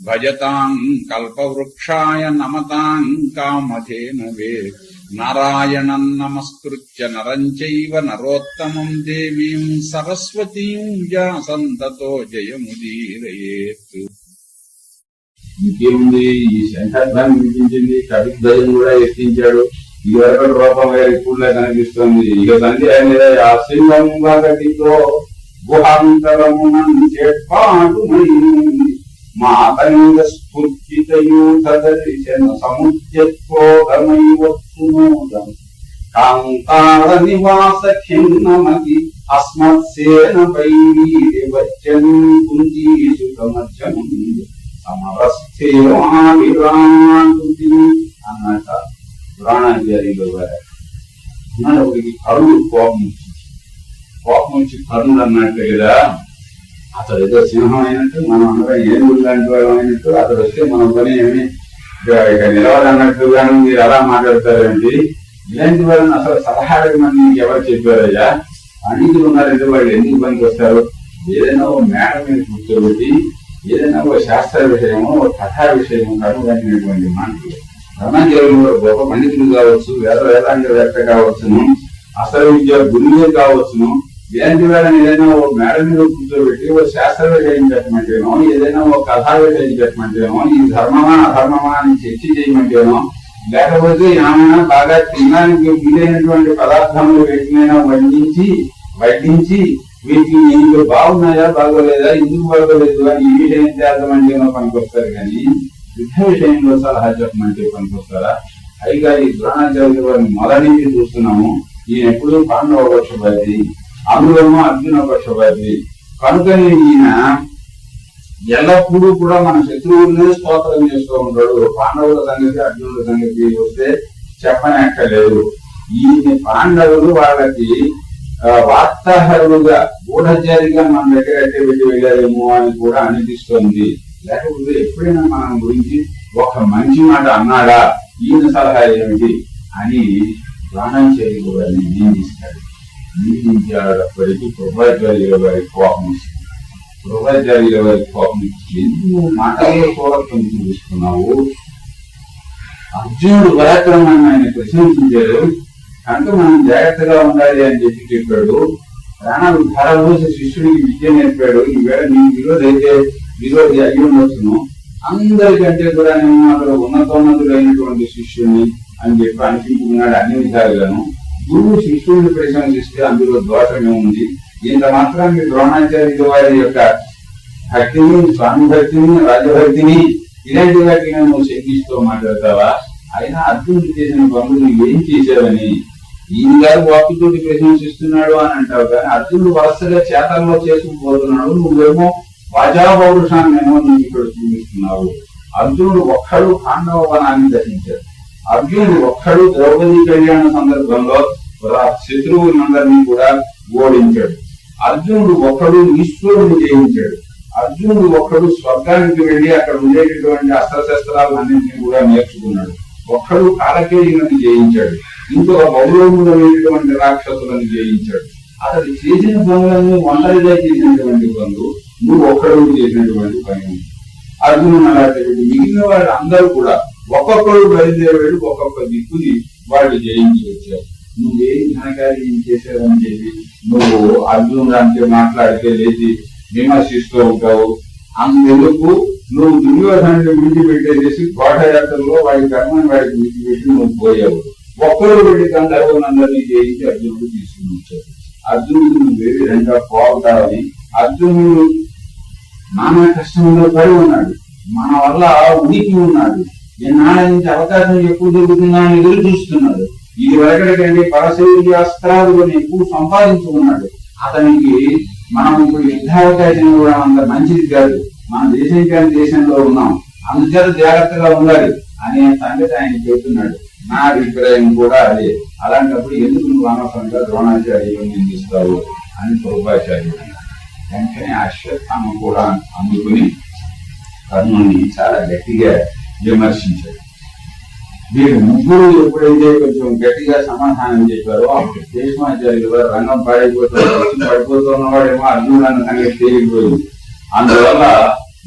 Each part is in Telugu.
భజతాం కల్పవృక్షాయ నమతాం కామధేనవే నారాయణం నమస్కృత్య నరం చైవ నరోత్తమం దేవీం సరస్వతీం వ్యాసంతతో జయముదీరయేత్ ఇంకేముంది? ఈ శంఖధ్వాన్ని వినిపించింది కవిద్వయం కూడా ఎత్తించాడు ఈ వరకు రూపం వేరే కూడా కనిపిస్తుంది. ఇక సంధ్య ఆయన ఆ సింహం గతితో గుహాంతరమునం చేపాటుమైంది मातङ्गस्फुर्जितयूथदर्शन समुद्यत्रोगमैवत्सुनोदम् कान्तारनिवासखिन्नमति अस्मत्सेन वैरीरिवच्चनी कुञ्जीसुतमध्यमम् समरस्थे महाविरामाकृति ಅನ್ನಕ ಪುರಾಣಾಚಾರ್ಯರು ಕರುಳು ಕೋಪಂ ಕೋಪಂ ಕರುಳು ಅನ್ನಟ್ಟು అతడు ఏదో సింహం అయినట్టు మనం అందరం ఏనుగులు లాంటి వాళ్ళం అయినట్టు అతడు వస్తే మనం పని ఏమి? ఇక ఇక నిలవదన్నట్టుగాను మీరు అలా మాట్లాడతారండి ఇలాంటి వాళ్ళని అసలు సలహా అడగమని ఎవరు చెప్పారయ్యా? పండితులు ఉన్నారంటే వాళ్ళు? ఎందుకు పనికి వస్తారు? ఏదైనా ఓ మేడ మీద కూర్చోబెట్టి ఏదైనా ఒక శాస్త్ర విషయమో ఒక కథా విషయమో కనుగొనినటువంటి మాటలు బ్రహ్మచారులు గొప్ప పండితులు కావచ్చు వేద వేదాంగవేత్త కావచ్చును అసలు విద్య గురువులు కావచ్చును జయంతి వాళ్ళని ఏదైనా ఓ మేడ మీద కూర్చోబెట్టి ఓ శాస్త్రవేత్త చెప్పమంటేనో ఏదైనా ఓ కథావేత్త విషయం చెప్పమంటేనో ఈ ధర్మమా అధర్మమా అని చర్చ చేయమంటేనో లేకపోతే ఏమైనా బాగా తినడానికి వీలైనటువంటి పదార్థములు వీటినైనా వండించి వడ్డించి వీటిని ఇందులో బాగున్నాయా బాగోలేదా ఎందుకు బాగోలేదు అని ఈ విషయం చేద్దామంటేనో పనికొస్తారు కానీ యుద్ధ విషయంలో సలహా చెప్పమంటే పనికొస్తారా? అయిగా ఈ ద్రోణాచార్య వారిని మొదటి నుంచి చూస్తున్నాము. ఈయన ఎప్పుడూ పాండవ పక్షపాతి. అందులోనూ అర్జున పక్షపాతి. కనుకనే ఈయన ఎల్లప్పుడూ కూడా మన శత్రువులనే స్తోత్రం చేస్తూ ఉంటాడు. పాండవుల సంగతి అర్జునుల సంగతి వస్తే చెప్పనక్కర్లేదు. ఈయన పాండవులు వాళ్ళకి ఆ, వార్తాహరులుగా గూఢచారిగా మన దగ్గర ఎట్టే పెట్టి వెళ్ళారేమో అని కూడా అనిపిస్తోంది. లేకపోతే ఎప్పుడైనా మనం గురించి ఒక మంచి మాట అన్నాడా? ఈయన సలహా ఏమిటి? అని ప్రాణాచార్య చేయకూడదని నిందిస్తాడు నిందించేటప్పటికీ ప్రభాచార్యుల వారి కోపం వస్తుంది ప్రభాచార్యుల వారి కోపం ఎందుకు మాటల్లో కోపం చూపిస్తున్నావు అర్జునుడు పరాక్రమాన్ని ఆయన ప్రశంసించారు కనుక మనం జాగ్రత్తగా ఉండాలి అని చెప్పి చెప్పాడు ప్రాణాలు ధారపోసి శిష్యుడికి విద్య నేర్పాడు ఈవేళ నీ విరోధి అయితే విరోధి అయ్యి ఉండొచ్చును అందరికంటే కూడా నేను అక్కడ ఉన్నతోన్నతుడైనటువంటి శిష్యుడిని అని చెప్పి అనిపించుకున్నాడు అన్ని విధాలుగాను గురువు శిష్యుడిని ప్రశంసిస్తే అందులో దోషమే ఉంది. ఇంత మాత్రానికి ద్రోణాచార్యుల వారి యొక్క భక్తిని స్వామి భక్తిని రాజభక్తిని ఇలాంటి వాటిని నువ్వు శంకిస్తూ మాట్లాడతావా? అయినా అర్జునుడు చేసిన పనులు నువ్వు ఏం చేశావని? ఈయన గారు వాక్కుతోటి ప్రశంసిస్తున్నాడు అని అంటావు కానీ అర్జునుడు వరుసగా చేతల్లో చేసుకుపోతున్నాడు. నువ్వేమో వాజా పౌరుషాన్నేమో నువ్వు ఇక్కడ చూపిస్తున్నావు. అర్జునుడు ఒక్కడు పాండవ వనాన్ని దర్శించాడు. అర్జునుడు ఒక్కడు ద్రౌపది కళ్యాణ సందర్భంలో శత్రువులందరినీ కూడా ఓడించాడు. అర్జునుడు ఒక్కడు ఈశ్వరుడు జయించాడు. అర్జునుడు ఒక్కడు స్వర్గానికి వెళ్ళి అక్కడ ఉండేటటువంటి అస్త్రశస్త్రాలన్నింటినీ కూడా నేర్చుకున్నాడు. ఒక్కడు కాలకేయులను జయించాడు. ఇంకొక బహుళమైనటువంటి రాక్షసులను జయించాడు. అతడు చేసిన పనులన్నీ ఒంటరిగా చేసినటువంటి పనులు నువ్వు ఒక్కడు చేసినటువంటి పని. అర్జునుడు అలాంటి మిగిలిన వాళ్ళు అందరూ కూడా ఒక్కొక్కరు బయలుదేరాడు ఒక్కొక్క దిక్కుని వాళ్ళు జయించి వచ్చారు. నువ్వేం ఘనకార్యం చేశావని చెప్పి నువ్వు అర్జునుడు అంటే మాట్లాడితే లేచి విమర్శిస్తూ ఉంటావు. అందుకు నువ్వు దుర్యోధనుడు విడిచిపెట్టేసి కోటయాత్రలో వాడి కర్మని వాడికి విడిచిపెట్టి నువ్వు పోయావు. ఒక్కరు వెళ్ళి గంధర్వులందరినీ జయించి అర్జునుడు తీసుకుని వచ్చాడు అర్జునుడు నువ్వు ఏ విధంగా పోగొట్టాలని అర్జునుడు నానా కష్టంలో పడి ఉన్నాడు. మన వల్ల ఉనికి ఉన్నాడు. ఎన్నాళ్ళ నుంచి అవకాశం ఎప్పుడు దొరుకుతుందా అని ఎదురు చూస్తున్నాడు. ఇది వరకటికండి పరశైలి అస్త్రాలను ఎక్కువ సంపాదించుకున్నాడు. అతనికి మనం ఇప్పుడు యుద్ధావకాశం కూడా అంత మంచిది కాదు. మన దేశం కానీ దేశంలో ఉన్నాం. అందుచేత జాగ్రత్తగా ఉండాలి అనే సంగతి ఆయన చెబుతున్నాడు నా అభిప్రాయం కూడా అదే. అలాంటప్పుడు ఎందుకు నువ్వు అనవసరంగా ద్రోణాచార్యులు నిందిస్తావు అని కృపాచార్యుడు వెంటనే అశ్వత్థామ కూడా అందుకుని కర్ణుని చాలా గట్టిగా విమర్శించాడు. వీరు ముగ్గురు ఎప్పుడైతే కొంచెం గట్టిగా సమాధానం చెప్పారో అప్పుడు దేశమాచార్యులు వారు రంగం పాడైపోతారు పడిపోతున్నవాడేమో అర్జునుడు అన్న సంగతి తేలిపోయింది అందువల్ల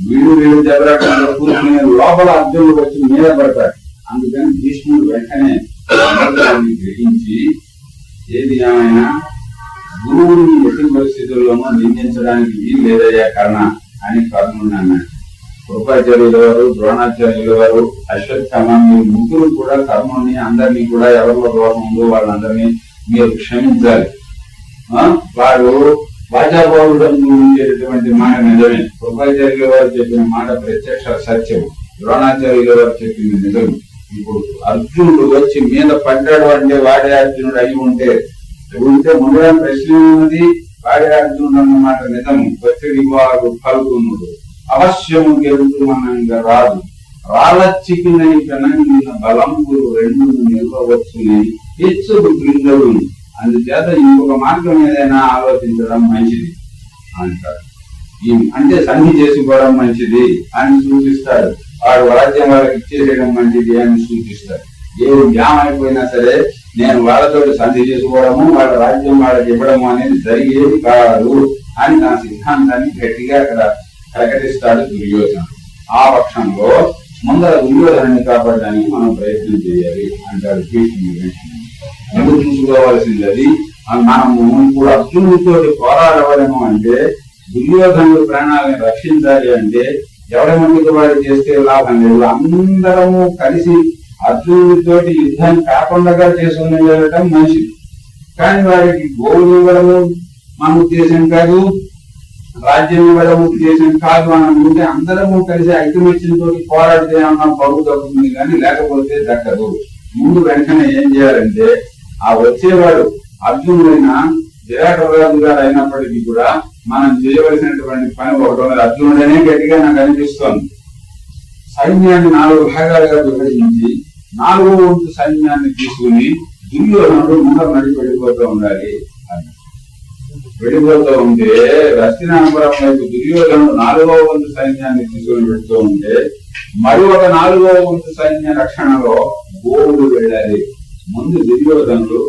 వీడు వీడు దెబ్బలాటంలో కూర్చుని లోపల అర్జునుడు వచ్చి మీద పడతాడు. అందుకని భీష్ముడు వెంటనే అందరినీ గ్రహించి ఏది ఏమైనా గురువుని ఎట్టి పరిస్థితుల్లోనూ నిందించడానికి వీలు లేదయ్యా కర్ణ అని కర్ణుడు అన్నాడు. కృపాచార్యుల వారు ద్రోణాచార్యుల వారు అశ్వత్థామ ముగ్గురు కూడా కర్మని అందరినీ కూడా ఎవరిలో దోషం ఉందో వాళ్ళందరినీ మీరు క్షమించాలి. ఆ? వాడు వాచాబాబుడు ఉండేటటువంటి మాట నిజమే. కృపాచార్యుల వారు చెప్పిన మాట ప్రత్యక్ష సత్యం ద్రోణాచార్యుల వారు చెప్పింది నిజం ఇప్పుడు అర్జునుడు వచ్చి మీద పడ్డాడు అంటే వాడే అర్జునుడు అయి ఉంటే ఉంటే ముందుగా ప్రశ్న ఉన్నది వాడే అర్జునుడు అన్నమాట నిజం వచ్చి వాడు పలుకున్నాడు అవశ్యము గెలుతుమనంగా రాదు. రాలచ్చికినని పెనంగిన బలంపులు రెండు నిలవచ్చుని హెచ్చుడు క్రిందడు అందుచేత ఇంకొక మార్గం ఏదైనా ఆలోచించడం మంచిది అంటాడు. ఈ అంటే సంధి చేసుకోవడం మంచిది అని సూచిస్తాడు. వాడు రాజ్యం వాళ్ళకి ఇచ్చేసేయడం మంచిది అని సూచిస్తాడు. ఏది జ్ఞానం అయిపోయినా సరే నేను వాళ్ళతో సంధి చేసుకోవడము వాళ్ళ రాజ్యం వాళ్ళకి ఇవ్వడము అనేది జరిగేది కాదు అని నా సిద్ధాంతాన్ని గట్టిగా అక్కడ ప్రకటిస్తాడు దుర్యోధనుడు ఆ పక్షంలో ముందర దుర్యోధనాన్ని కాపాడడానికి మనం ప్రయత్నం చేయాలి అంటాడు భీష్ముడు ఎందుకు చూసుకోవాల్సింది అది మనము ఇప్పుడు అర్జునుడితో పోరాడవలేము అంటే దుర్యోధనుడు ప్రాణాలను రక్షించాలి అంటే ఎవరి మందికి వాడు చేస్తే లాభం లేదు. అందరము కలిసి అర్జునుడితోటి యుద్ధం కాకుండా చేసుకుని వెళ్ళటం మంచిది. కానీ వాడికి గోవులు ఇవ్వడము మన ఉద్దేశం కాదు. రాజ్యం ఇవ్వడం ఉద్దేశం కాదు అని అనుకుంటే అందరము కలిసి ఐకమత్యం తోటి పోరాడితే అన్న పరుగు తగ్గుతుంది కానీ లేకపోతే దక్కదు. ముందు వెంటనే ఏం చేయాలంటే ఆ వచ్చేవాడు అర్జునుడైనా విరాట రాజు గారు అయినప్పటికీ కూడా మనం చేయవలసినటువంటి పని ఒకటి ఉన్నది. అర్జునుడనే గట్టిగా నాకు అనిపిస్తోంది. సైన్యాన్ని నాలుగు భాగాలుగా విభజించి నాలుగో వంతు సైన్యాన్ని తీసుకుని దుర్యోధనుడు ముందర నడి ఉండాలి. వెలుగులతో ఉంటే దక్షిణాపురం వైపు దుర్యోధనుడు నాలుగవ వంతు సైన్యాన్ని తీసుకుని పెడుతూ ఉంటే మరి ఒక నాలుగవ వంతు సైన్య రక్షణలో గోవులు వెళ్ళాలి. ముందు దుర్యోధనుడు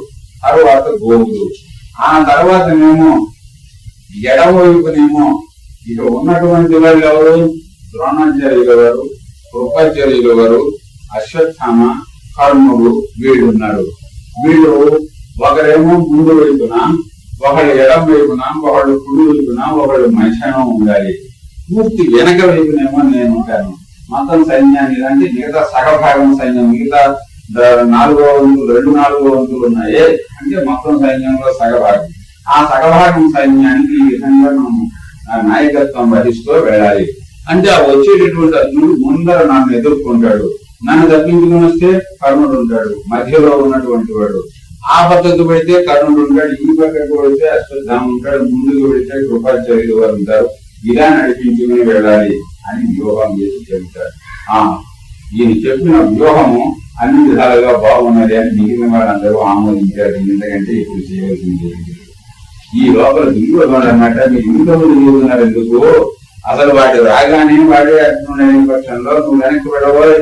తర్వాత గోవులు. ఆ తర్వాతనేమో ఎడవైపునేమో ఇక ఉన్నటువంటి వాళ్ళు ఎవరు? ద్రోణాచార్యుల వారు కృపాచార్యుల వారు అశ్వత్థామ కర్ణుడు వీళ్ళున్నారు వీళ్ళు ఒకరేమో ముందు వైపున ఒకళ్ళు ఎడం వైపున ఒకళ్ళు కుడి వైపున ఒకళ్ళు మధ్యాహ్నం ఉండాలి. పూర్తి వెనక వైపునేమో నేను ఉంటాను. మొత్తం సైన్యాన్ని ఇలాంటి మిగతా సగభాగం సైన్యం మిగతా నాలుగో వంతులు రెండు నాలుగో వంతులు ఉన్నాయి. అంటే మొత్తం సైన్యంలో సగభాగం. ఆ సగభాగం సైన్యానికి ఈ విధంగా మనం నాయకత్వం వహిస్తూ వెళ్ళాలి. అంటే ఆ వచ్చేటటువంటి అర్జునుడు ముందర నన్ను ఎదుర్కొంటాడు. నన్ను తప్పించుకుని వస్తే కర్ణుడు ఉంటాడు. మధ్యలో ఉన్నటువంటి వాడు. ఆ పద్ధతి పెడితే కర్ణుడు ఉంటాడు ఈ పక్కకు పెడితే అశ్వత్థామ ఉంటాడు ముందుకు పెడితే కృపాచార్యులు వారు ఉంటారు. ఇలా నడిపించుకుని వెళ్ళాలి అని వ్యూహం చేసి చెబుతాడు ఆ ఈయన చెప్పిన వ్యూహము అన్ని విధాలుగా బాగున్నది అని మిగిలిన వాళ్ళందరూ ఆమోదించారు. ఎందుకంటే ఇప్పుడు చేయవలసింది ఈ లోపల దుర్యోధనుడు అన్నమాట మీరు ఇంతమంది దిగుతున్నారు ఎందుకు? అసలు వాడు రాగానే వాడే అర్జునుడు పక్షంలో నువ్వు వెనక్కి వెళ్ళబోయ్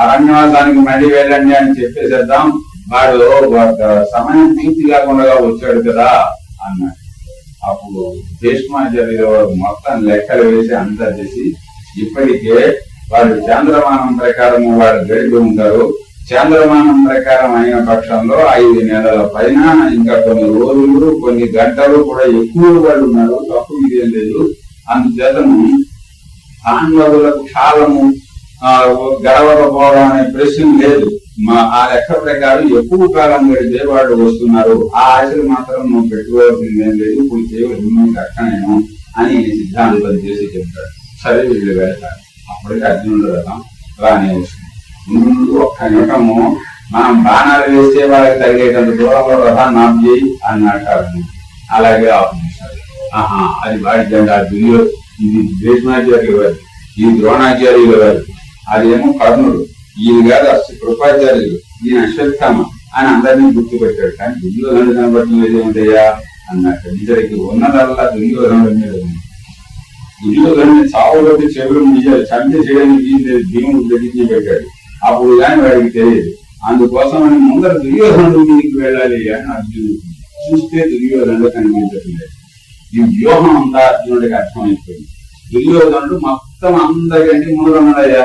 అరణ్యవాసానికి మళ్ళీ వెళ్ళండి అని చెప్పేసేద్దాం. వాడు సమయం పూర్తి కాకుండా వచ్చాడు కదా అన్నాడు. అప్పుడు భీష్మాచార్య మొత్తం లెక్కలు వేసి అంతా చేసి ఇప్పటికే వాడు చంద్రమానం ప్రకారం వాడు గడిపి ఉంటారు. చంద్రమానం ప్రకారం అయిన పక్షంలో ఐదు నెలల పైన ఇంకా కొన్ని రోజులు కొన్ని గంటలు కూడా ఎక్కువ వాళ్ళు ఉన్నారు తప్పు ఇదేం లేదు. అందుచేతను పాండవులకు కాలము ఆ, గడవకపోవడం అనే ప్రశ్న లేదు. మా ఆ లెక్క ప్రకారం ఎక్కువ కాలం గడితే వాళ్ళు వస్తున్నారు. ఆ ఆశలు మాత్రం నువ్వు పెట్టుకోవాల్సింది ఏం లేదు ఇప్పుడు చేయవలసింది కష్టమేమో అని సిద్ధాంతం చేసి చెప్తాడు సరే వీళ్ళు వెళ్తారు. అప్పటికి అర్జునుడు రథం రానే వస్తుంది. ముందు ఒక్క నిమిషము మనం బాణాలు వేస్తే వాళ్ళకి తగ్గేటంత దూరంలో రథాన్ని ఆఫ్ చేయి అన్నట్టు అర్జునుడు. అలాగే ఆఫ్ చేశాడు ఆహా అది వాడి జెండా దుర్యో ఇది భీష్మాచార్యులు వారు ఇది ద్రోణాచార్యులు వారు. అదేమో కర్ణుడు. ఈయన కాదు అసలు కృపాచార్యులు ఈయన అశ్వత్థామ అని అందరినీ గుర్తుపెట్టాడు. కానీ దుర్యోధనుడు కనబడటం లేదేమిటయ్యా అన్నట్టు ఇద్దరికి ఉన్నదల్లా దుర్యోధనుడి మీద ఉంది. దుర్యోధనుడిని చావులోకి చెవులు నిజాలు చంపి చేయడానికి భీముడు ప్రతిజ్ఞ పెట్టాడు. అప్పుడు కానీ వాడికి తెలియదు. అందుకోసం అని ముందర దుర్యోధనుడు మీదకి వెళ్ళాలి అని అర్జునుడు చూస్తే దుర్యోధనుడు కనిపించట్లేదు. ఈ వ్యూహం అంతా అర్జునుడికి అర్థమైపోయింది. దుర్యోధనుడు మొత్తం అందరికంటే ముందు ఉన్నాడయ్యా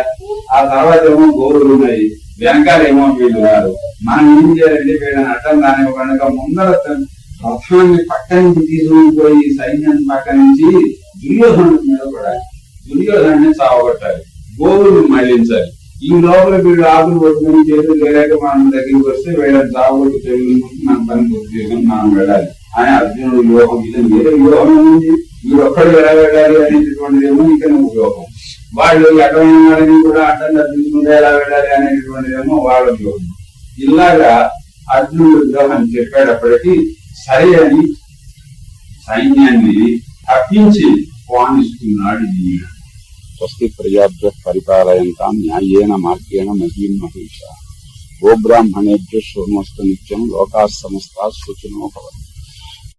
ఆ తర్వాత ఏమో గోరులు ఉన్నాయి. వెనకాలేమో వీళ్ళు ఉన్నారు. మనం ఏం చేయాలంటే వీళ్ళని అడ్డం దాని కనుక ముందర రథాన్ని పక్క నుంచి తీసుకుని పోయి సైన్యాన్ని పక్క నుంచి దుర్యోధను మీద పడాలి. దుర్యోధనాన్ని చావగొట్టాలి. గోవులు మళ్ళించాలి. ఈ లోపల వీళ్ళు ఆకులు పట్టుకుని చేతులు లేక మనం దగ్గరికి వస్తే వీళ్ళని చావగొట్టి తెలుగు మన పని పూర్తి చేసుకుని మనం వెళ్ళాలి. అని అర్జునుడు వ్యూహం ఇది వేరే వ్యూహం ఉంది మీరు ఒక్కడు ఎలా వెళ్ళాలి అనేటటువంటిది ఏమో ఇక నువ్వు వాళ్ళు అడ్డమైన వాళ్ళని కూడా అడ్డంగా తీసుకుంటే ఎలా వెళ్ళాలి అనేటటువంటిది ఏమో వాళ్ళ ఉపయోగం. ఇలాగా అర్జునుడు విగ్రహం చెప్పేటప్పటికీ సరే అని సైన్యాన్ని తప్పించి పానిస్తున్నాడు ఈయన. స్వస్తి ప్రజాభ్య పరిపాలయంతా న్యాయేన మార్గేణ మహీం మహేష. గోబ్రాహ్మణేభ్య శృణ్వస్తు నిత్యం లోకా సమస్తా సుచినో